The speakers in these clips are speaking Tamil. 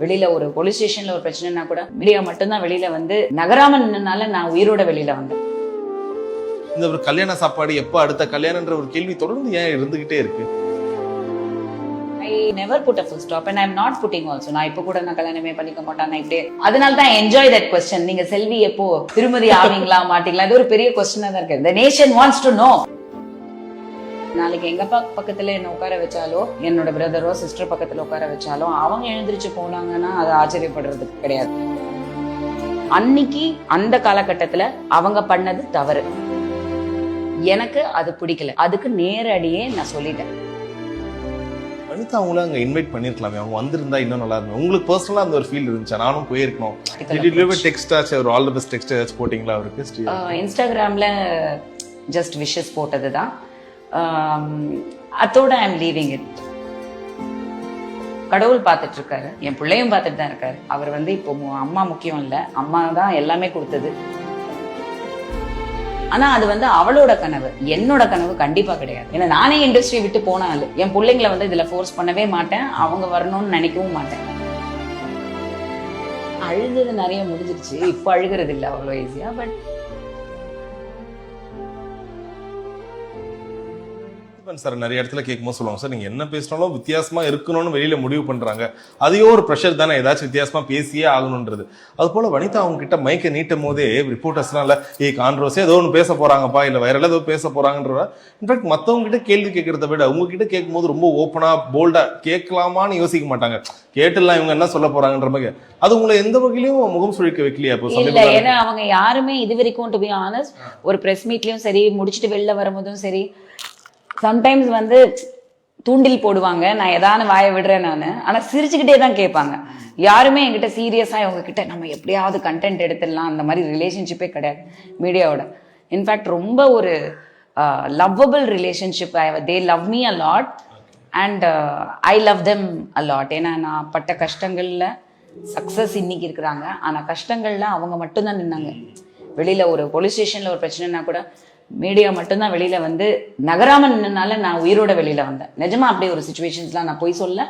வெளியில ஒரு போலீஸ் ஸ்டேஷன்ல ஒரு பிரச்சனைனா கூட மீடியா மட்டும்தான் வெளியில வந்து நகராம நின்னனால நான் உயிரோட வெளியில வந்தேன். இந்த ஒரு கல்யாண சாப்பாடு எப்ப அடுத்த கல்யாணம்ன்ற ஒரு கேள்வி தொடர்ந்து ஏன் இருந்துகிட்டே இருக்கு? I never put a full stop and I am not putting also நான் இப்போ கூட நான் கல்யாணமே பண்ணிக்க மாட்டேன் நான் இப்படியே. அதனால தான் என்ஜாய் தட் கொஸ்டின் நீங்க செல்வி எப்போ திருமதி ஆவீங்களா மாட்டீங்களா? இது ஒரு பெரிய கொஸ்டினா தான் இருக்கு. The nation wants to know நாளைக்கு எங்க அப்பா பக்கத்துல என்ன உட்கார வச்சாலோ என்னோட பிரதரோ சிஸ்டர் பக்கத்துல உட்கார வச்சாலோ அவங்க எழுந்திருச்சு போனாங்கன்னா அது ஆச்சரியப்படுறதுக்கு கிடையாது. அன்னைக்கு அந்த காலகட்டத்துல அவங்க பண்ணது தவறு. எனக்கு அது பிடிக்கல. அதுக்கு நேரடியே நான் சொல்லிட்டேன். வனிதா அவங்கள அங்க இன்வைட் பண்ணிருக்கலாமே. அவங்க வந்திருந்தா இன்னும் நல்லா இருக்கும் உங்களுக்கு பர்சனலா அந்த ஒரு ஃபீல் இருந்துச்சா? நானும் போயிருக்கணும். டெக்ஸ்ட் ஆச்சு ஒரு ஆல் த பெஸ்ட் டெக்ஸ்ட் ஏதாச்சும் போட்டிங்களா அவருக்கு இன்ஸ்டாகிராம்ல ஜஸ்ட் விஷஸ் போட்டது தான் அத்தோட ஐ லீவிங் இட் கடவுள் பார்த்துட்டு இருக்காரு என் பிள்ளையும் பார்த்துட்டு தான் இருக்காரு. அவர் வந்து இப்போ அம்மா முக்கியம் இல்லை. அம்மா தான் எல்லாமே கொடுத்தது. ஆனா அது வந்து அவளோட கனவு. என்னோட கனவு கண்டிப்பா கிடையாது. ஏன்னா நானே இண்டஸ்ட்ரி விட்டு போன ஆளு. என் பிள்ளைங்களை வந்து இதுல ஃபோர்ஸ் பண்ணவே மாட்டேன். அவங்க வரணும்னு நினைக்கவும் மாட்டேன். அழுதது நிறைய முடிஞ்சிருச்சு. இப்போ அழுகிறது இல்லை அவ்வளோ ஈஸியா பட் சார் நிறைய இடத்துல கேட்கும்போது சொல்லுவாங்க சார் நீங்க என்ன பேசினாலும் வித்தியாசமா இருக்கணும்னு வெளியில முடிவு பண்றாங்க. அதையோ ஒரு ப்ரெஷர் தானே ஏதாச்சும் வித்தியாசமா பேசியே ஆகணுன்றது அது போல வனிதா அவங்க கிட்ட மைக்க நீட்டும் போதே ரிப்போர்ட்டர்ஸ்லாம் இல்ல ஏய் கான்ட்ரோஸே ஏதோ ஒன்று பேச போறாங்கப்பா இல்ல வேற ஏதோ பேச போறாங்கன்ற இன்ஃபேக்ட் மத்தவங்க கிட்ட கேள்வி கேட்கறத விட உங்ககிட்ட கேட்கும்போது ரொம்ப ஓப்பனா போல்டா கேட்கலாமான்னு யோசிக்க மாட்டாங்க. கேட்டுலாம் இவங்க என்ன சொல்ல போறாங்கன்ற மாதிரி. அது உங்களை எந்த வகையிலும் முகம் சுழிக்க வைக்கலையா? இப்போ இல்ல சமீப ஏன்னா அவங்க யாருமே இது வரைக்கும் டு பி ஆனஸ்ட் ஒரு பிரஸ் மீட்லயும் சரி முடிச்சுட்டு வெளில வரும்போதும் சரி சம்டைம்ஸ் வந்து தூண்டில் போடுவாங்க. நான் ஏதானு வாயை விடுறேன் நான். ஆனால் சிரிச்சுக்கிட்டே தான் கேட்பாங்க. யாருமே என்கிட்ட சீரியஸாக இவங்க கிட்ட நம்ம எப்படியாவது கண்டென்ட் எடுத்துடலாம். அந்த மாதிரி ரிலேஷன்ஷிப்பே கிடையாது மீடியாவோட இன்ஃபேக்ட் ரொம்ப ஒரு lovable relationship they love me a lot and I love them a lot ஏன்னா நான் பட்ட கஷ்டங்களில் சக்ஸஸ் இன்னைக்கு இருக்கிறாங்க. ஆனால் கஷ்டங்களில் அவங்க மட்டும்தான் நின்னாங்க. வெளியில் ஒரு போலீஸ் ஸ்டேஷனில் ஒரு பிரச்சனைனா கூட மீடியா மட்டும்தான் வெளியில வந்து நகராம நின்னனால நான் உயிரோட வெளியில வந்தேன். நிஜமா அப்படியே ஒரு சுச்சுவேஷன்ஸ்லாம் நான் போய் சொல்ல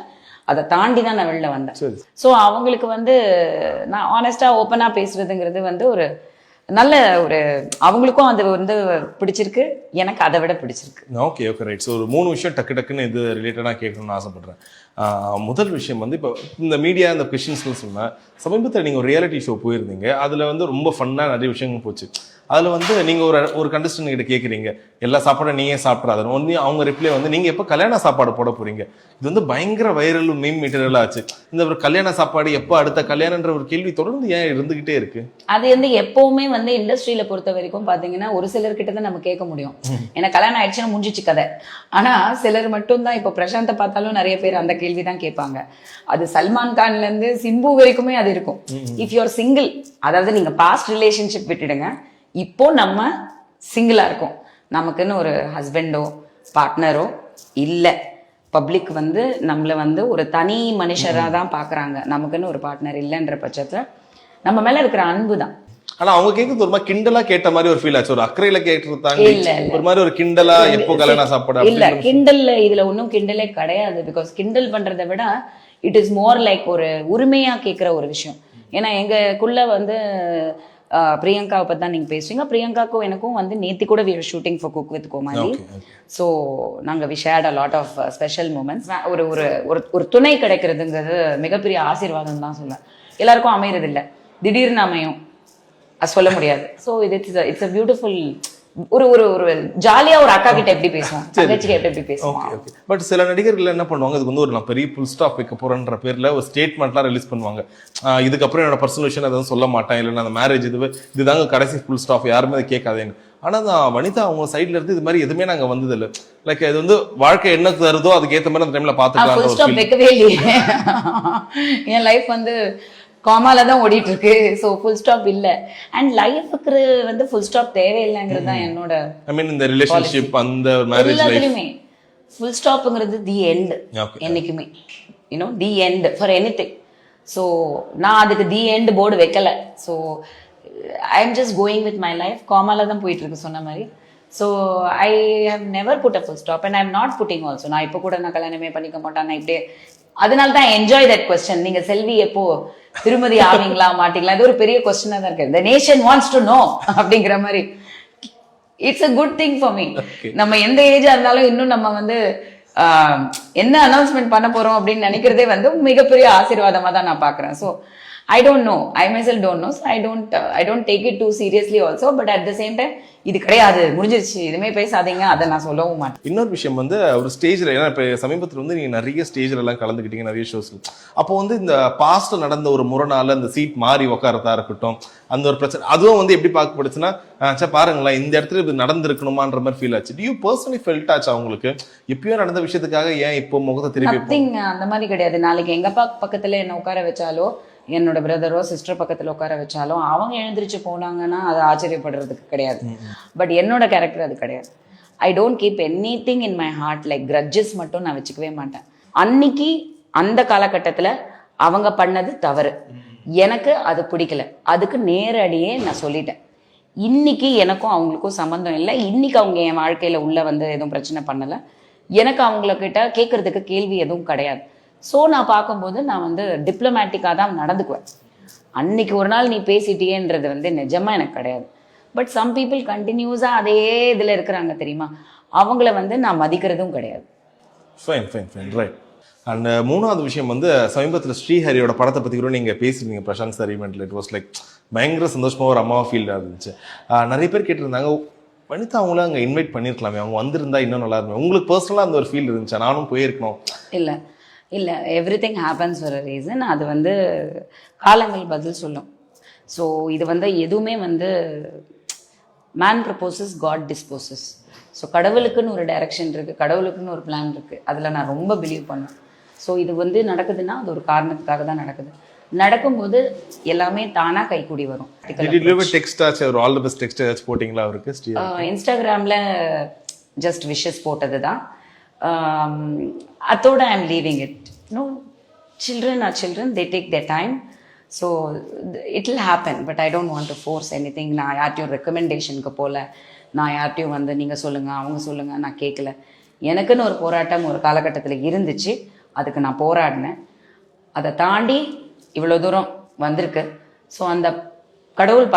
அதை தாண்டி தான் நான் வெளில வந்தேன். ஸோ அவங்களுக்கு வந்து நான் ஆனஸ்டா ஓப்பனா பேசுறதுங்கிறது வந்து ஒரு நல்ல ஒரு அவங்களுக்கும் அது வந்து பிடிச்சிருக்கு எனக்கு அதை விட பிடிச்சிருக்கு. ஓகே ஓகே ரைட் ஸோ ஒரு மூணு விஷயம் டக்கு டக்குன்னு இது ரிலேட்டடாக கேட்கணும்னு ஆசைப்படுறேன். முதல் விஷயம் வந்து இப்போ இந்த மீடியா இந்த கொஷின்ஸ்லாம் சொன்னேன் சமீபத்தில் நீங்கள் ஒரு ரியாலிட்டி ஷோ போயிருந்தீங்க. அதில் வந்து ரொம்ப ஃபன்னாக நிறைய விஷயங்கள் போச்சு. அதில் வந்து நீங்கள் ஒரு ஒரு கண்டஸ்டன்ட் கிட்ட கேட்குறீங்க எல்லா சாப்பாடும் நீயே சாப்பிட்றாது ஒன்று அவங்க ரிப்ளை வந்து நீங்கள் எப்போ கல்யாண சாப்பாடு போட போறீங்க? இது வந்து பயங்கர வைரல் மீம் மெட்டீரியலாக ஆச்சு. இந்த ஒரு கல்யாண சாப்பாடு எப்போ அடுத்த கல்யாணன்ற ஒரு கேள்வி தொடர்ந்து ஏன் இருந்துகிட்டே இருக்கு? அது வந்து எப்பவுமே வந்து இண்டஸ்ட்ரியில பொறுத்த வரைக்கும் பாத்தீங்கன்னா ஒரு சிலர்கிட்ட தான் நம்ம கேட்க முடியும். ஏன்னா கல்யாணம் ஆயிடுச்சுன்னா முடிஞ்சிச்சு கதை. ஆனா சிலர் மட்டும்தான் இப்போ பிரசாந்தை பார்த்தாலும் நிறைய பேர் அந்த கேள்வி தான் கேட்பாங்க. அது சல்மான் கான்ல இருந்து சிம்பு வரைக்குமே அது இருக்கும். இஃப் யூஆர் சிங்கிள் அதாவது நீங்க பாஸ்ட் ரிலேஷன்ஷிப் விட்டுடுங்க. இப்போ நம்ம சிங்கிளா இருக்கோம். நமக்குன்னு ஒரு ஹஸ்பண்டோ பார்ட்னரோ இல்லை. பப்ளிக் வந்து நம்மள வந்து ஒரு தனி மனுஷராக தான் பார்க்குறாங்க நமக்குன்னு ஒரு பார்ட்னர் இல்லைன்ற பட்சத்துல நம்ம மேல இருக்கிற அன்பு தான். ஆனா அவங்க கேட்கறது ஒரு மாதிரி கிண்டலா கேட்ட மாதிரி ஒரு ஃபீல் ஆச்சு. ஒரு அக்கறையில கேட்டு தாண்டி இல்ல, இல்ல. ஒரு மாதிரி ஒரு கிண்டலா எப்போ கல்யாண சாப்பாடு இல்ல கிண்டல்ல இதுல ஒன்றும் கிண்டலே கிடையாது. பிகாஸ் கிண்டல் பண்றதை விட இட் இஸ் மோர் லைக் ஒரு உரிமையா கேட்குற ஒரு விஷயம். ஏன்னா எங்கக்குள்ள வந்து ஆஹ், பிரியங்காவை பத்தி தான் நீங்க பேசுறீங்க. பிரியங்காக்கும் எனக்கும் வந்து நேத்தி கூட shooting for Cook with Comali. So நாங்கள் we shared a lot of special moments ஒரு ஒரு ஒரு ஒரு துணை கிடைக்கிறதுங்கிறது மிகப்பெரிய ஆசீர்வாதம் தான் சொல்லுவேன். எல்லாருக்கும் அமையறது இல்ல திடீர்னு அமையும். சொல்ல முடியாது. ஸோ இது இட்ஸ் இட்ஸ் அ பியூட்டிஃபுல் ஒரு ஒரு ஒரு ஜாலியா ஒரு அக்கா கிட்ட எப்படி பேசுவோம் தங்கச்சி கிட்ட எப்படி பேசுவோம் ஓகே ஓகே பட் சில நடிகர்கள் என்ன பண்ணுவாங்க? இதுக்கு வந்து ஒரு நான் பெரிய புல் ஸ்டாப் வைக்க போறேன்ற பேர்ல ஒரு ஸ்டேட்மெண்ட்லாம் ரிலீஸ் பண்ணுவாங்க. இதுக்கப்புறம் என்னோட பர்சனல் விஷயம் எதுவும் சொல்ல மாட்டேன். இல்லை அந்த மேரேஜ் இது இதுதாங்க கடைசி ஃபுல் ஸ்டாப் யாருமே அதை கேட்காதேங்க ஆனா நான் வனிதா அவங்க சைடுல இருந்து இது மாதிரி எதுவுமே நாங்க வந்தது இல்லை லைக் இது வந்து வாழ்க்கை என்ன தருதோ அதுக்கு ஏத்த மாதிரி அந்த டைம்ல ஃபுல் இல்லையே. என் லைஃப் வந்து காமால தான் ஓடிட்டு இருக்கு ஸோ ஃபுல் ஸ்டாப் இல்ல அண்ட் லைஃபுக்கு வந்து ஃபுல் ஸ்டாப் தேவையில்லைங்கிறது தான் என்னோட ஐ மீன் இந்த ரிலேஷன்ஷிப் அந்த மேரேஜ் லைஃப் ஃபுல் ஸ்டாப்புங்கிறது தி எண்ட். என்னைக்குமே. You know the end for anything so நான் அதுக்கு தி எண்ட் போர்டு வைக்கல. So I am just going with my life காமால தான் போயிட்டு இருக்கு சொன்ன மாதிரி. So I have never put a full stop and I am not putting also நான் இப்போ கூட நான் கல்யாணமே பண்ணிக்க மாட்டேன். நான் இப்படியே அதனால தான் என்ஜாய் தட் கொஸ்டின் நீங்க செல்வி எப்போ திருமதி ஆவீங்களா மாட்டீங்களா? இது ஒரு பெரிய கொஸ்டினா தான் இருக்கு. நேஷன் வாண்ட்ஸ் டு நோ அப்படிங்கிற மாதிரி. It's a good thing for me நம்ம எந்த ஏஜா இருந்தாலும் இன்னும் நம்ம வந்து என்ன அனௌன்ஸ்மெண்ட் பண்ண போறோம் அப்படின்னு நினைக்கிறதே வந்து மிகப்பெரிய ஆசீர்வாதமா தான் நான் பாக்குறேன் so I don't know I myself don't know I don't I don't take it too seriously also but at the same time இது கிடையாது. முடிஞ்சிருச்சு. இதுமே பேசாதீங்க. அதை நான் சொல்லவும் மாட்டேன். இன்னொரு விஷயம் வந்து ஒரு ஸ்டேஜ்ல ஏன்னா இப்ப சமீபத்துல வந்து நீங்க நிறைய ஸ்டேஜ்ல எல்லாம் கலந்துக்கிட்டீங்க நிறைய ஷோஸ்ல அப்போ வந்து இந்த பாஸ்ட்ல நடந்த ஒரு முரணால அந்த சீட் மாறி உட்காரதா இருக்கட்டும் அந்த ஒரு பிரச்சனை அதுவும் வந்து எப்படி பார்க்கப்படுச்சுன்னா சே பாருங்களேன் இந்த இடத்துல இது நடந்திருக்கணுமான்ற மாதிரி ஃபீல் ஆச்சு. டியூ பர்சனலி ஃபெல்ட் ஆச்சு அவங்களுக்கு எப்பயோ நடந்த விஷயத்துக்காக ஏன் இப்போ முகத்தை திருப்பி அந்த மாதிரி கிடையாது. நாளைக்கு எங்க அப்பா பக்கத்துல என்ன உட்கார வச்சாலோ என்னோட பிரதரோ சிஸ்டர் பக்கத்துல உட்கார வச்சாலும் அவங்க எழுந்திருச்சு போனாங்கன்னா அது ஆச்சரியப்படுறதுக்கு கிடையாது. பட் என்னோட கேரக்டர் அது கிடையாது. I don't keep anything in my heart like grudges மட்டும் நான் வச்சுக்கவே மாட்டேன். அன்னைக்கு அந்த காலகட்டத்துல அவங்க பண்ணது தவறு. எனக்கு அது பிடிக்கல. அதுக்கு நேரடியே நான் சொல்லிட்டேன். இன்னைக்கு எனக்கும் அவங்களுக்கும் சம்மந்தம் இல்லை. இன்னைக்கு அவங்க என் வாழ்க்கையில உள்ள வந்து எதுவும் பிரச்சனை பண்ணல. எனக்கு அவங்கள கிட்ட கேட்கறதுக்கு கேள்வி எதுவும் கிடையாது. ஸோ நான் பார்க்கும்போது நான் வந்து டிப்ளமேட்டிக்காக தான் நடந்துக்குவேன். அன்னைக்கு ஒரு நாள் நீ பேசிட்டியேன்றது வந்து நிஜமா எனக்கு கிடையாது. பட் சம் பீப்புள் கண்டினியூஸாக அதே இதில் இருக்கிறாங்க தெரியுமா? அவங்கள வந்து நான் மதிக்கிறதும் கிடையாது. Fine fine fine right and மூணாவது விஷயம் வந்து சமீபத்தில் ஸ்ரீஹரியோட படத்தை பற்றி கூட நீங்கள் பேசியிருந்தீங்க பிரசாந்த் சார் ஈவெண்ட்டில் இட் வாஸ் லைக் பயங்கர சந்தோஷமாக ஒரு அம்மாவை ஃபீல் இருந்துச்சு. ஆஹ் நிறைய பேர் கேட்டிருந்தாங்க வனிதா அவங்கள அங்கே இன்வைட் பண்ணியிருக்கலாமே அவங்க வந்திருந்தா இன்னும் நல்லா இருக்கும் உங்களுக்கு பர்சனலாக அந்த ஒரு ஃபீல் இருந்துச்சு? நானும் போயிருக்கணும். இல்லை. இல்லை everything happens for reason அது வந்து காலங்கள் பதில் சொல்லும். ஸோ இது வந்து எதுவுமே வந்து man proposes God disposes so கடவுளுக்குன்னு ஒரு டைரக்ஷன் இருக்குது கடவுளுக்குன்னு ஒரு பிளான் இருக்குது அதில் நான் ரொம்ப பிலீவ் பண்ணேன். ஸோ இது வந்து நடக்குதுன்னா அது ஒரு காரணத்துக்காக தான் நடக்குது. நடக்கும்போது எல்லாமே தானாக கைக்கூடி வரும். ஒரு இன்ஸ்டாகிராமில் ஜஸ்ட் விஷஸ் போட்டது தான் அதோட I am leaving it no children are children they take the time so it will happen but I don't want to force anything நான் யார்ட்டையும் ரெக்கமெண்டேஷனுக்கு போகல நான் யார்ட்டையும் வந்து நீங்கள் சொல்லுங்கள் அவங்க சொல்லுங்கள் நான் கேட்கல எனக்குன்னு ஒரு போராட்டம் ஒரு காலகட்டத்தில் இருந்துச்சு. அதுக்கு நான் போராடினேன். அதை தாண்டி இவ்வளோ தூரம் வந்திருக்கு. ஸோ அந்த கடவுள்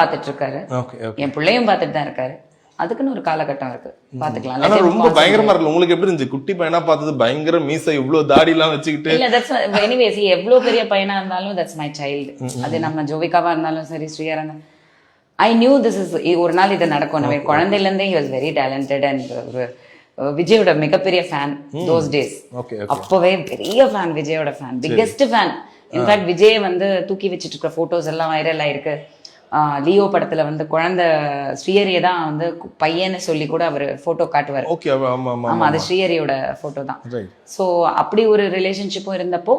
ஓகே என் பிள்ளையும் பார்த்துட்டு தான் இருக்காரு. அதுக்குன்னு ஒரு காலகட்டம் இருக்கு. பாத்துக்கலாம் ஆனா ரொம்ப பயங்கரமா இருக்கு. உங்களுக்கு எப்படி இருந்துச்சு? குட்டி பையனா பார்த்தது பயங்கர மீசை இவ்வளவு தாடி எல்லாம் வச்சுக்கிட்டு? இல்ல தட்ஸ் எனிவேஸ் எவ்வளவு பெரிய பையனா இருந்தாலும் தட்ஸ் மை சைல்டு அது நம்ம ஜோவிகாவா இருந்தாலும் சரி ஸ்ரீயா ஐ நியூ திஸ் இஸ் ஒரு நாள் இது நடக்கும். நம்ம குழந்தையில இருந்தே he was very talented and ஒரு அஹ், விஜயோட மிகப்பெரிய ஃபேன் தோஸ் டேஸ் அப்பவே பெரிய ஃபேன் விஜயோட fan biggest fan in fact Vijay வந்து தூக்கி வச்சிட்டு இருக்க போட்டோஸ் எல்லாம் வைரல் ஆயிருக்கு. லியோ படத்துல வந்து குழந்தை ஸ்ரீஹரியை தான் வந்து பையன்னு சொல்லி கூட அவர் போட்டோ காட்டுவார். ஓகே ஆமா ஆமா ஆமா அது ஸ்ரீஹரியோட போட்டோ தான். ஸோ அப்படி ஒரு ரிலேஷன்ஷிப்பும் இருந்தப்போ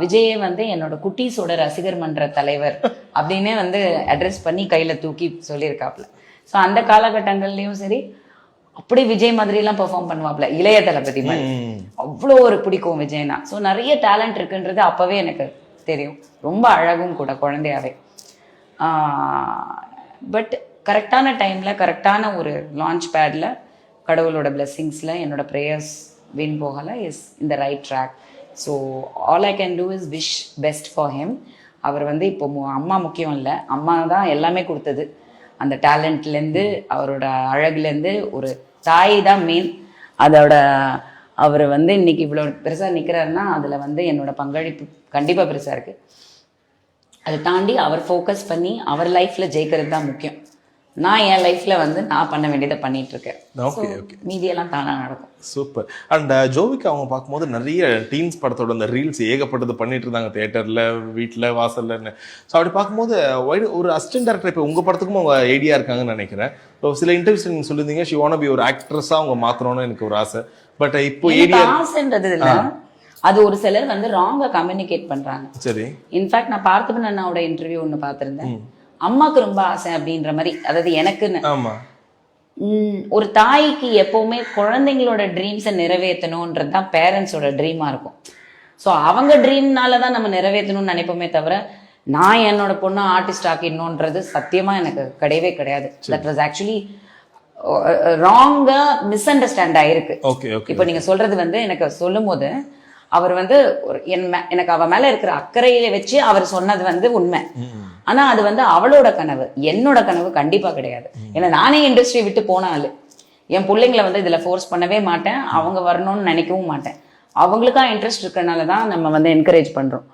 விஜயே வந்து என்னோட குட்டீஸோட ரசிகர் மன்ற தலைவர் அப்படின்னே வந்து அட்ரஸ் பண்ணி கையில தூக்கி சொல்லியிருக்காப்ல ஸோ அந்த காலகட்டங்கள்லயும் சரி அப்படி விஜய் மாதிரி எல்லாம் பெர்ஃபார்ம் பண்ணுவாப்ல இளைய தளபதி மாதிரி. அவ்வளோ ஒரு பிடிக்கும் விஜய்னா. ஸோ நிறைய டேலண்ட் இருக்குன்றது அப்பவே எனக்கு தெரியும். ரொம்ப அழகும் கூட குழந்தையாவே. பட் கரெக்டான டைமில் கரெக்டான ஒரு லான்ச் பேடில் கடவுளோட பிளெஸ்ஸிங்ஸ்ல என்னோட ப்ரேயர்ஸ் வின் போகலை இஸ் இந்த right track so all I can do is wish best for him அவர் வந்து இப்போ மு- அம்மா முக்கியம் இல்லை. அம்மா தான் எல்லாமே கொடுத்தது. அந்த டேலண்ட்லேருந்து அவரோட அழகுலேருந்து ஒரு தாய் தான் மெயின் அதோட அவர் வந்து இன்னைக்கு இவ்வளோ பெருசாக நிற்கிறாருன்னா அதில் வந்து என்னோட பங்களிப்பு கண்டிப்பாக பெருசாக இருக்குது அதை தாண்டி அவர் ஃபோக்கஸ் பண்ணி அவர் லைஃப்பில் ஜெயிக்கிறது தான் முக்கியம். நான் என் லைஃப்பில் வந்து நான் பண்ண வேண்டியதை பண்ணிட்டு இருக்கேன். ஓகே ஓகே மீதியெல்லாம் தானாக நடக்கும். சூப்பர் அண்ட் ஜோவிக்கு அவங்க பார்க்கும்போது நிறைய டீன்ஸ் படத்தோட அந்த ரீல்ஸ் ஏகப்பட்டது பண்ணிட்டு இருந்தாங்க. தியேட்டர்ல வீட்டில் வாசல்லன்னு. ஸோ அப்படி பார்க்கும்போது why- ஒரு அசிஸ்டன்ட் டேரக்டர் இப்போ உங்க படத்துக்கும் அவங்க ஐடியா இருக்காங்கன்னு நினைக்கிறேன். இப்போ சில இன்டர்வியூஸ் நீங்க சொல்லியிருந்தீங்க ஷி வான பி ஒரு ஆக்ட்ரஸா அவங்க மாத்தணும்னு எனக்கு ஒரு ஆசை. பட் இப்போ ஏடியா ஆசைன்றது இல்ல. அது ஒரு சிலர் வந்து ராங்கா கம்யூனிகேட் பண்றாங்க. சரி. இன்ஃபேக்ட் நான் பார்த்திபன் அண்ணாவோட இன்டர்வியூ ஒன்று பார்த்திருந்தேன். அம்மாக்கு ரொம்ப ஆசை அப்படின்ற மாதிரி அதாவது எனக்குன்னு. ஒரு தாய்க்கு எப்பவுமே குழந்தைங்களோட ட்ரீம்ஸை நிறைவேற்றணுன்றது தான் பேரண்ட்ஸோட ட்ரீமா இருக்கும். ஸோ அவங்க ட்ரீம்னால தான் நம்ம நிறைவேற்றணும்னு நினைப்போமே தவிர நான் என்னோட பொண்ணை ஆர்டிஸ்ட் ஆக்கிடணுன்றது சத்தியமா எனக்கு கிடையவே கிடையாது. தட் வாஸ் ஆக்சுவலி ராங்கா மிஸ் அண்டர்ஸ்டாண்ட் ஆயிருக்கு. இப்போ நீங்க சொல்றது வந்து எனக்கு சொல்லும் போது அவர் வந்து ஒரு என் மே- எனக்கு அவ மேல இருக்கிற அக்கறையில வச்சு அவர் சொன்னது வந்து உண்மை. ஆனா அது வந்து அவளோட கனவு. என்னோட கனவு கண்டிப்பா கிடையாது. ஏன்னா நானே இண்டஸ்ட்ரி விட்டு போன ஆளு. என் பிள்ளைங்களை வந்து இதுல ஃபோர்ஸ் பண்ணவே மாட்டேன். அவங்க வரணும்னு நினைக்கவும் மாட்டேன். அவங்களுக்கா இன்ட்ரெஸ்ட் இருக்கிறனால தான் நம்ம வந்து என்கரேஜ் பண்றோம்.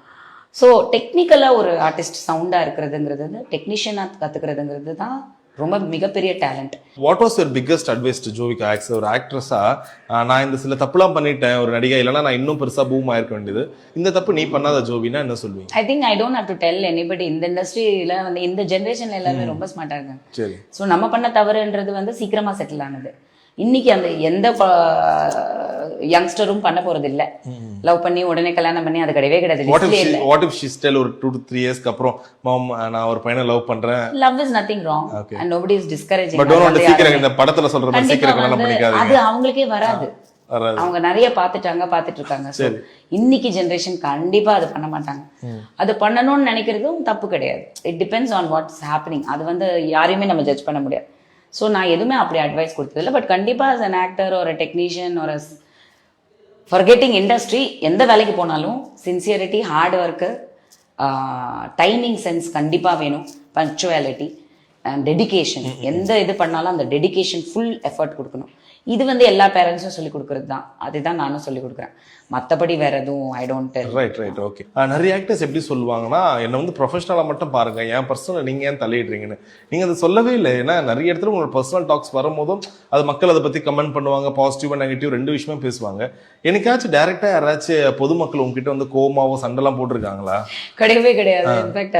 ஸோ டெக்னிக்கலாக ஒரு ஆர்டிஸ்ட் சவுண்டாக இருக்கிறதுங்கிறது வந்து டெக்னீஷியனாக கற்றுக்கிறதுங்கிறது தான் ரொம்ப மிகப்பெரிய talent what was your biggest advice to Jovika aux ஒரு ஆக்ட்ரஸா நான் இந்த சில தப்புலாம் பண்ணிட்டேன் ஒரு நடிகை இல்லைன்னா நான் இன்னும் பெருசா பூம் ஆயிருக்க வேண்டியது. இந்த தப்பு நீ பண்ணாத ஜோவினா என்ன சொல்வீங்க I think I don't have to tell anybody இந்த இண்டஸ்ட்ரியில வந்து இந்த ஜென்ரேஷன்ல எல்லாருமே ரொம்ப ஸ்மார்ட்டாக இருக்காங்க. சரி. ஸோ நம்ம பண்ண தவறுன்றது வந்து சீக்கிரமா செட்டில் ஆனது. இன்னைக்கு அந்த எந்த யங்ஸ்டரும் பண்ண போறது இல்ல லவ் பண்ணி உடனே கல்யாணம் பண்ணி அது கிடையவே கிடையாது. வாட் இஃப் ஷி ஸ்டில் ஒரு டூ டு த்ரீ இயர்ஸ்க்கு அப்புறம் மாம் நான் ஒரு பையனை லவ் பண்றேன். Love is nothing wrong. And nobody is discouraging but don't want சீக்கிரம் இந்த படத்துல சொல்ற மாதிரி சீக்கிரம் கல்யாணம் பண்ணிக்காதீங்க அது அவங்களுக்கே வராது. அவங்க நிறைய பார்த்துட்டாங்க பார்த்துட்டு இருக்காங்க. இன்னைக்கு ஜெனரேஷன் கண்டிப்பா அது பண்ண மாட்டாங்க. அது பண்ணணும்னு நினைக்கிறதும் தப்பு கிடையாது. It depends on what's happening அது வந்து யாரையுமே நம்ம ஜட்ஜ் பண்ண முடியாது. ஸோ நான் எதுவுமே அப்படி அட்வைஸ் கொடுத்ததில்ல. பட் கண்டிப்பா as an ஆக்டர் ஒரு டெக்னீஷியன் ஒரு ஃபர்கெட்டிங் இண்டஸ்ட்ரி எந்த வேலைக்கு போனாலும் sincerity hard work timing sense கண்டிப்பாக வேணும். பங்க்சுவாலிட்டி டெடிகேஷன் எந்த இது பண்ணாலும் அந்த டெடிகேஷன் ஃபுல் எஃபர்ட் கொடுக்கணும். இது வந்து எல்லா பேரண்ட்ஸும் சொல்லி கொடுக்கறது தான் அதுதான் நானும் சொல்லி கொடுக்குறேன். மற்றபடி வேற எதுவும் I don't right right okay நிறைய ஆக்டர்ஸ் எப்படி சொல்லுவாங்கன்னா என்னை வந்து ப்ரொஃபஷனலாக மட்டும் பாருங்க. என் பர்சனல் நீங்க ஏன் தலையிடுறீங்கன்னு. நீங்க அதை சொல்லவே இல்லை. ஏன்னா நிறைய இடத்துல உங்களோட பர்சனல் டாக்ஸ் வரும்போதும் அது மக்கள் அதை பத்தி கமெண்ட் பண்ணுவாங்க பாசிட்டிவ் நெகட்டிவ் ரெண்டு விஷயமே பேசுவாங்க. என்னைக்காச்சும் டேரக்டா யாராச்சும் பொதுமக்கள் உங்ககிட்ட வந்து கோமாவோ சண்டைலாம் போட்டிருக்காங்களா? கிடையவே கிடையாது. இன்ஃபேக்ட்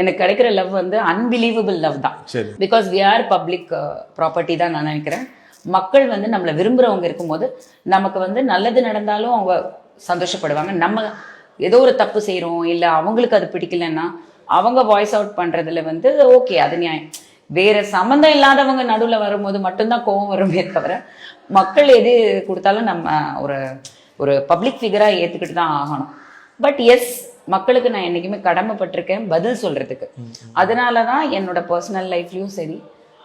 எனக்கு கிடைக்கிற லவ் வந்து அன்பிலீவபிள் லவ் தான். சரி. Because we are public property தான் நான் நினைக்கிறேன். மக்கள் வந்து நம்மளை விரும்புறவங்க இருக்கும்போது நமக்கு வந்து நல்லது நடந்தாலும் அவங்க சந்தோஷப்படுவாங்க. நம்ம ஏதோ ஒரு தப்பு செய்றோம் இல்ல அவங்களுக்கு அது பிடிக்கலன்னா அவங்க வாய்ஸ் அவுட் பண்றதுல வந்து ஓகே அது நியாயம். வேற சம்மந்தம் இல்லாதவங்க நடுவுல வரும்போது மட்டும்தான் கோவம் வருமே தவிர மக்கள் எது கொடுத்தாலும் நம்ம ஒரு ஒரு பப்ளிக் ஃபிகரா ஏத்துக்கிட்டு தான் ஆகணும். பட் எஸ் மக்களுக்கு நான் என்னைக்குமே கடமைப்பட்டிருக்கேன் பதில் சொல்றதுக்கு. அதனால தான் என்னோட பர்சனல் லைஃப்லயும் சரி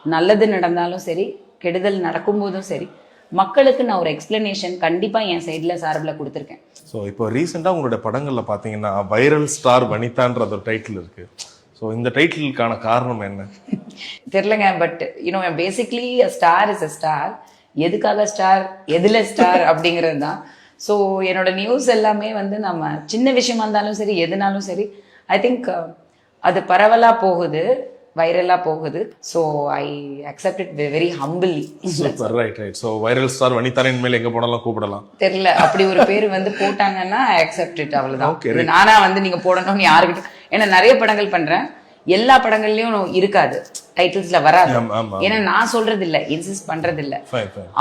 நல்லது நடந்தாலும் சரி கெடுதல் நடக்கும்போதும் சரி மக்களுக்கு நான் ஒரு எக்ஸ்பிளனேஷன் கண்டிப்பா என் சைடுல சார்பில் கொடுத்துருக்கேன். ஸோ இப்போ ரீசெண்டாக உங்களோட படங்கள்ல பார்த்தீங்கன்னா வைரல் ஸ்டார் வனிதான்ற ஒரு டைட்டில் இருக்கு. ஸோ இந்த டைட்டிலுக்கான காரணம் என்ன? தெரிலங்க but you know basically star is a star எதுக்காக ஸ்டார் எதுல ஸ்டார் அப்படிங்கிறது தான். ஸோ என்னோட நியூஸ் எல்லாமே வந்து நம்ம சின்ன விஷயமா இருந்தாலும் சரி எதுனாலும் சரி ஐ திங்க் அது பரவலா போகுது. வைரலா போகுது. So I accept it very humbly super right right so viral star வனிதான இனிமேல் எங்க போனாலும் கூப்பிடலாம். தெரியல. அப்படி ஒரு பேர் வந்து போட்டாங்கன்னா அக்செப்ட் இட் அவ்வளவுதான். Okay, இது நானா வந்து நீங்க போடணும்னு யாருக்கிட்ட ஏன்னா நிறைய படங்கள் பண்றேன். எல்லா படங்கள்லயும் இருக்காது. டைட்டில்ஸ்ல வராது. ஏன்னா நான் சொல்றது இல்ல இன்சிஸ்ட் பண்றது இல்ல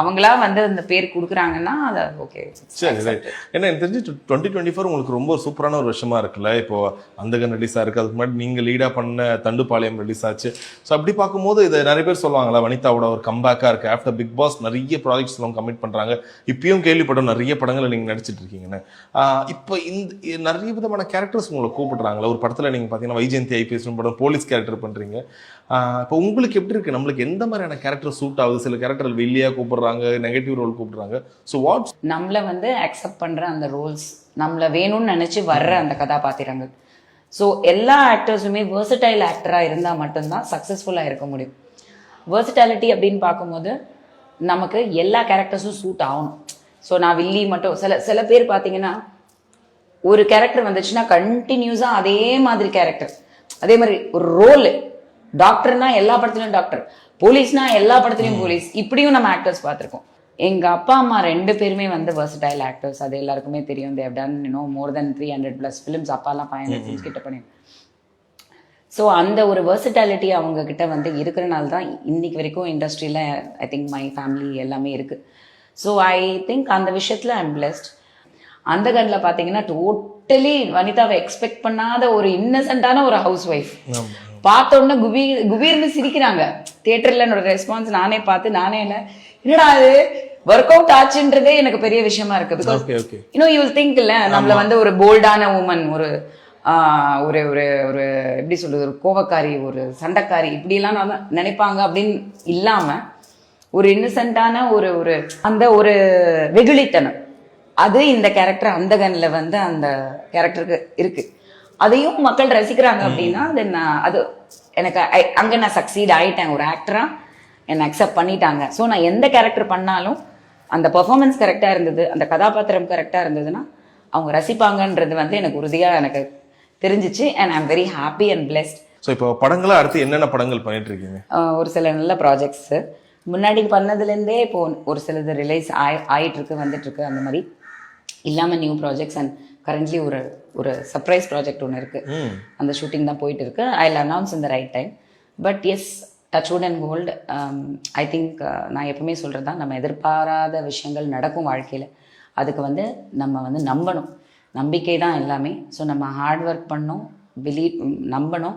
அவங்களா வந்து அந்த பேர் குடுக்குறாங்கன்னா அது ஓகே சரி ரைட் ஏன்னா எனக்கு தெரிஞ்சு டுவெண்ட்டி டுவெண்ட்டி ஃபோர் உங்களுக்கு ரொம்ப சூப்பரான ஒரு விஷயமா இருக்குல்ல? இப்போ அந்தகன் ரிலீஸ் ஆயிருக்கு. அதுக்கு முன்னாடி நீங்க லீடா பண்ண தண்டுபாளையம் ரிலீஸ் ஆச்சு. ஸோ அப்படி பார்க்கும்போது இதை நிறைய பேர் சொல்லுவாங்களா வனிதாவோட ஒரு கம்பேக்கா இருக்கு. ஆஃப்டர் பிக் பாஸ் நிறைய ப்ராஜெக்ட்ஸ் எல்லாம் கமிட் பண்றாங்க. இப்பயும் கேள்விப்பட்டோம் நிறைய படங்களை நீங்க நடிச்சிட்டு இருக்கீங்கன்னு. இப்போ இந்த நிறைய விதமான கேரக்டர்ஸ் உங்களை கூப்பிடுறாங்களா ஒரு படத்துல நீங்க பாத்தீங்கன்னா வைஜெயந்தி ஐபிஎஸ் படம் போலீஸ் கேரக்டர் பண்றீங்க. இப்போ உங்களுக்கு எப்படி இருக்குது நம்மளுக்கு எந்த மாதிரியான கேரக்டர் சூட் ஆகுது? சில கேரக்டர் வெளியா கூப்பிடுறாங்க நெகட்டிவ் ரோல் கூப்பிடுறாங்க. ஸோ வாட்ஸ் நம்மளை வந்து அக்செப்ட் பண்ணுற அந்த ரோல்ஸ் நம்மளை வேணும்னு நினச்சி வர்ற அந்த கதாபாத்திரங்கள். ஸோ எல்லா ஆக்டர்ஸுமே versatile ஆக்டராக இருந்தால் மட்டும்தான் சக்ஸஸ்ஃபுல்லாக இருக்க முடியும். வேர்சட்டாலிட்டி அப்படின்னு பார்க்கும்போது நமக்கு எல்லா கேரக்டர்ஸும் சூட் ஆகணும். ஸோ நான் வில்லி மட்டும் சில சில பேர் பார்த்தீங்கன்னா ஒரு கேரக்டர் வந்துச்சுன்னா கண்டினியூஸாக அதே மாதிரி கேரக்டர் அதே மாதிரி ஒரு ரோல் டாக்டர்னா எல்லா படத்துலயும் டாக்டர் போலீஸ்னா எல்லா படத்துலயும் போலீஸ் இப்படியும் நம்ம ஆக்டர்ஸ் பார்த்திருக்கோம். எங்க அப்பா அம்மா ரெண்டு பேருமே வந்து versatile ஆக்டர்ஸ் அது எல்லாருக்குமே தெரியும். They've done you know more than three hundred plus films அப்பாலாம் ஃபைவ் ஹண்ட்ரட் ஃபிலிம்ஸ் கிட்ட பண்ணி ஸோ அந்த ஒரு வெர்சிட்டாலிட்டி அவங்க கிட்ட வந்து இருக்கிறனால தான் இன்னைக்கு வரைக்கும் இண்டஸ்ட்ரியில் ஐ திங்க் மை ஃபேமிலி எல்லாமே இருக்கு. ஸோ ஐ திங்க் அந்த விஷயத்துல ஐம் பிளெஸ்ட் அந்த கண்ணில் பார்த்தீங்கன்னா டோட்டலி வனிதாவை எக்ஸ்பெக்ட் பண்ணாத ஒரு இன்னசென்ட்டான ஒரு ஹவுஸ் ஒய்ஃப் பார்த்த உடனே குபீ குபீர்னு சிரிக்கிறாங்க. தியேட்டர்ல என்னோட ரெஸ்பான்ஸ் நானே பார்த்து நானே என்ன என்னடா அது ஒர்க் அவுட் ஆச்சுன்றதே எனக்கு பெரிய விஷயமா இருக்கு. பிகாஸ் இன்னும் யூ திங்க் இல்ல நம்மள வந்து ஒரு போல்டான உமன் ஒரு ஒரு ஒரு ஒரு எப்படி சொல்றது ஒரு கோவக்காரி ஒரு சண்டைக்காரி இப்படி எல்லாம் நம்ம நினைப்பாங்க அப்படின்னு இல்லாம ஒரு இன்னசென்ட்டான ஒரு ஒரு அந்த ஒரு வெகுளித்தனம். அது இந்த கேரக்டர் அந்த கன்ல வந்து அந்த கேரக்டருக்கு இருக்கு. அதையும் மக்கள் ரசிக்கிறாங்க அப்படின்னா அது நான் அது எனக்கு அங்க நான் சக்சீட் ஆயிட்டேன். ஒரு ஆக்டரா என்னை அக்செப்ட் பண்ணிட்டாங்க. ஸோ நான் எந்த கேரக்டர் பண்ணாலும் அந்த பெர்ஃபார்மன்ஸ் கரெக்டாக இருந்தது அந்த கதாபாத்திரம் கரெக்டாக இருந்ததுன்னா அவங்க ரசிப்பாங்கன்றது வந்து எனக்கு உறுதியாக எனக்கு தெரிஞ்சிச்சு. And I'm very happy and blessed so இப்போ படங்களா அடுத்து என்னென்ன படங்கள் பண்ணிட்டு இருக்கீங்க ஒரு சில நல்ல ப்ராஜெக்ட்ஸு முன்னாடி பண்ணதுலேருந்தே இப்போ ஒரு சிலது ரிலீஸ் ஆய் ஆயிட்டு இருக்கு வந்துட்டு இருக்கு அந்த மாதிரி. இல்லாமல் நியூ ப்ராஜெக்ட்ஸ் அண்ட் கரண்ட்லி ஒரு ஒரு சர்ப்ரைஸ் ப்ராஜெக்ட் ஒன்று இருக்கு. ம். அந்த ஷூட்டிங் தான் போயிட்டு இருக்கு ஐ அனௌன்ஸ் இந்த right time but yes touchwood and gold I think நான் எப்பவுமே சொல்கிறது தான் நம்ம எதிர்பாராத விஷயங்கள் நடக்கும் வாழ்க்கையில். அதுக்கு வந்து நம்ம வந்து நம்பணும். நம்பிக்கை தான் எல்லாமே. ஸோ நம்ம ஹார்ட் ஒர்க் பண்ணணும் பிலீவ் நம்பணும்.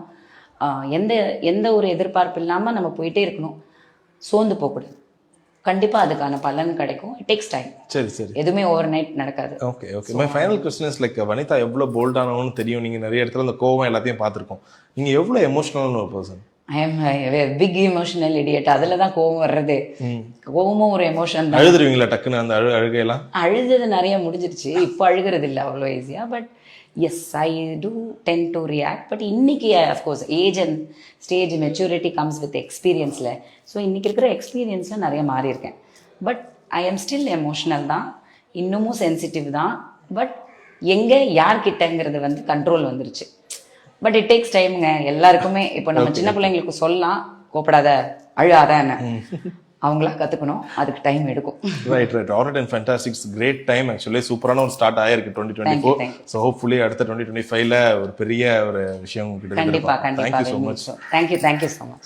எந்த எந்த ஒரு எதிர்பார்ப்பு இல்லாமல் நம்ம போயிட்டே இருக்கணும். சோர்ந்து போகக்கூடாது. கண்டிப்பாக அதுக்கான பலன் கிடைக்கும். இட் டேக்ஸ் டைம் சரி சரி. எதுவுமே ஓவர் நைட் நடக்காது. Okay okay my final question is like Vanitha எவ்வளோ போல்டானவன்னு தெரியும். நீங்க நிறைய இடத்துல அந்த கோவம் எல்லாத்தையும் பார்த்துருக்கோம். நீங்க எவ்வளோ எமோஷனலான ஒரு பர்சன் பிக் இமோஷனல் இடியட் அதில் தான் கோவம் வர்றது. கோவமும் ஒரு எமோஷன் தான். அழுதுருவீங்களா டக்குன்னு அந்த அழு அழுகையெல்லாம்? அழுதது நிறைய முடிஞ்சிருச்சு. இப்போ அழுகிறது இல்லை அவ்வளோ ஈஸியாக but yes I do tend to react but இன்னைக்கு of course age and stage maturity comes with எக்ஸ்பீரியன்ஸில் ஸோ இன்னைக்கு இருக்கிற எக்ஸ்பீரியன்ஸில் நிறைய மாறி இருக்கேன். But I am still emotional தான். இன்னமும் சென்சிட்டிவ் தான். பட் எங்கே யார்கிட்டங்கிறது வந்து கண்ட்ரோல் வந்துருச்சு. பட் இட் டேக்ஸ் டைமுங்க எல்லாருக்குமே இப்போ நம்ம சின்ன பிள்ளைங்களுக்கு சொல்லலாம். கோப்படாத அழாதன்னு அவங்களா கற்றுக்கணும் அதுக்கு டைம் எடுக்கும். Right right alright and fantastics great time actually சூப்பரான ஒரு ஸ்டார்ட் ஆயிருக்கு twenty twenty four. So hopefully அடுத்த டுவெண்ட்டி டுவெண்ட்டி ஃபைவ்ல ஒரு பெரிய ஒரு விஷயம் கிட்ட கண்டிப்பா thank you so much thank you thank you so much